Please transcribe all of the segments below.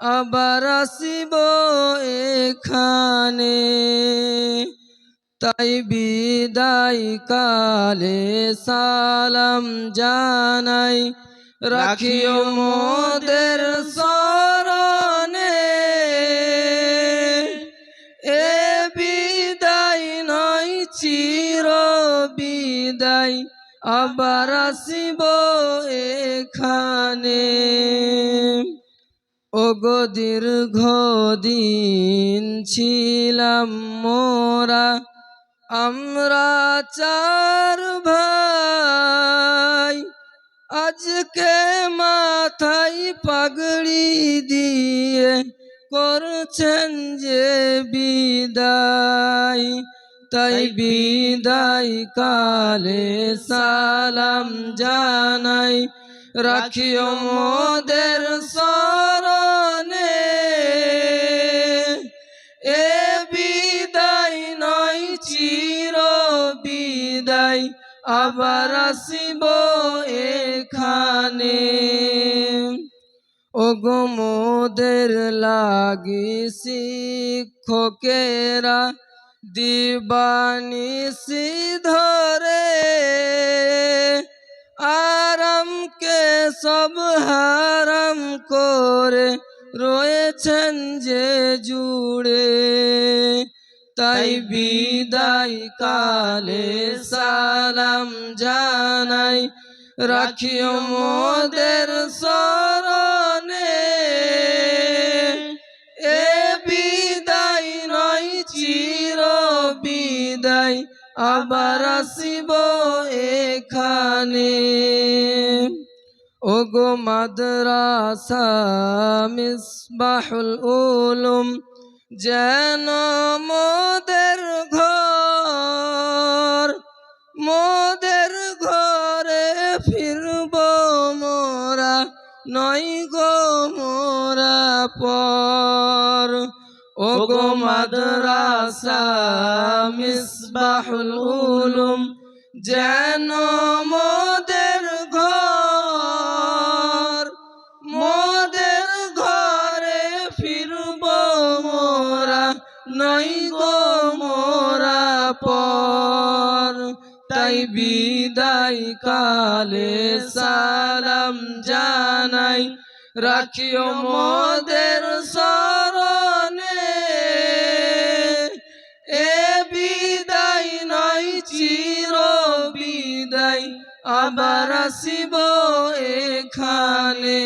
আবার আসিব এখানে। তাই বিদায় কালে সালাম জানাই। রাখিও মোদের স্মরণে এ বিদায় নয়, চির বিদায়। আবার আসিব এখানে। ওগো দীর্ঘ দিন ছিলাম মোরা আমরা চার ভাই। আজকে মাথায় পাগড়ি দিয়ে করছেন যে বিদায়। তাই বিদায় কালে সালাম জানাই। রাখিও মোদের স্মরণে। এ বিদায় নয়, চির বিদায়, আবার আসিব এখানে। ওগো মোদের লাগি শিক্ষকেরা দিবানিসি ধরে। আরামকে সব হারাম করে রয়েছেন যে জুড়ে। তাই বিদায় কালে সালাম জানাই, রাখিও মোদের স্মরণে আবার আসিব এখানে। ওগো মাদ্রাসা মিসবাহুল উলুম, যেন মোদের ঘর, মোদের ঘরে ফিরব মোরা, নয় গো মোরা পর। ও গো মাদ্রাসা মিসবাহুল উলুম, যেন মোদের ঘর, মোদের ঘরে ফিরব মোরা, নই গো মোরা পর। তাই বিদায় কালে সালাম জানাই, রাখিও মোদের স্মরণে আবার আসিব এখানে।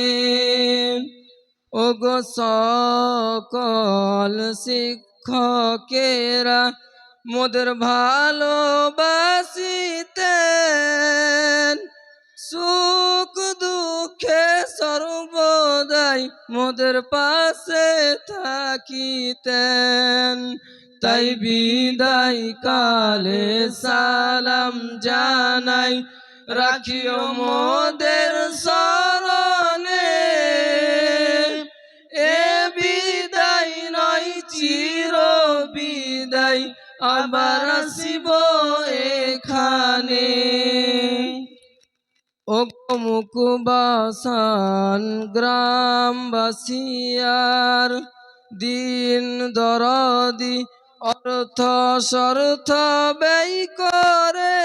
ওগো সকল শিক্ষকেরা মোদের ভালোবাসিতেন। সুখ দুঃখে সর্বদাই মোদের পাশে থাকিতেন। তাই বিদায় কালে সালাম জানাই রাখিও মোদের স্মরণে এ বিদায় নয়, চির বিদায়, আবার আসিব এখানে। ও মুকুবাসান গ্রামবাসিয়ার দিন দরদি অর্থ সর্থ ব্যয় করে।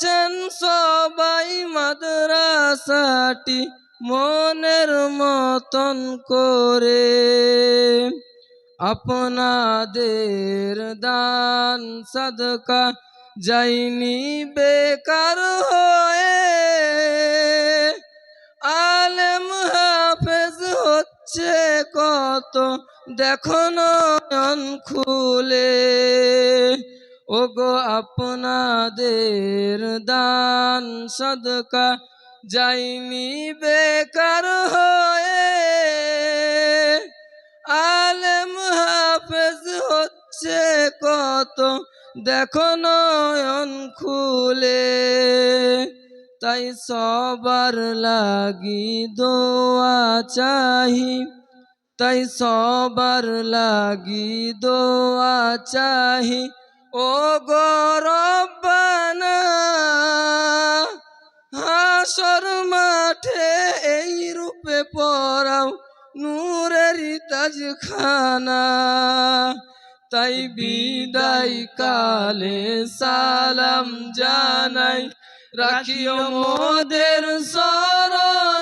গড়েছেন সবাই মাদ্রাসাটি মনের মতন করে। আপনাদের দান সদকা যাইনি বেকার হয়ে। আলেম হাফেজ হচ্ছে কত দেখো নয়ন খুলে। ওগো আপনাদের দান সদকা যাইনি বেকার হয়ে। আলেম হাফেজ হচ্ছে কত, দেখো নয়ন খুলে। তাই সবার লাগি দোয়া চাহি, তাই সবার লাগি দোয়া চাহি। ও গরবানা হাসর মাঠে এই রূপে পর নূরের তাজখানা। তাই বিদায় কালে সালাম জানাই, রাখিও মোদের স্মরণে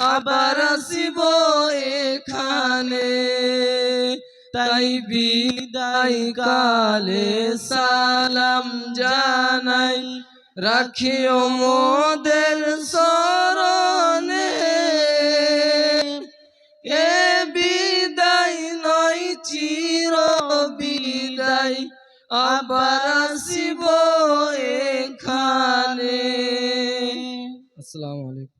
আবার আসিব এখানে। তাই বিদায় কালে সালাম জানাই। রাখিও মোদের স্মরণে। এ বিদায় নয় চির বিদায়। আবার আসিব এখানে। আসসালামু আলাইকুম।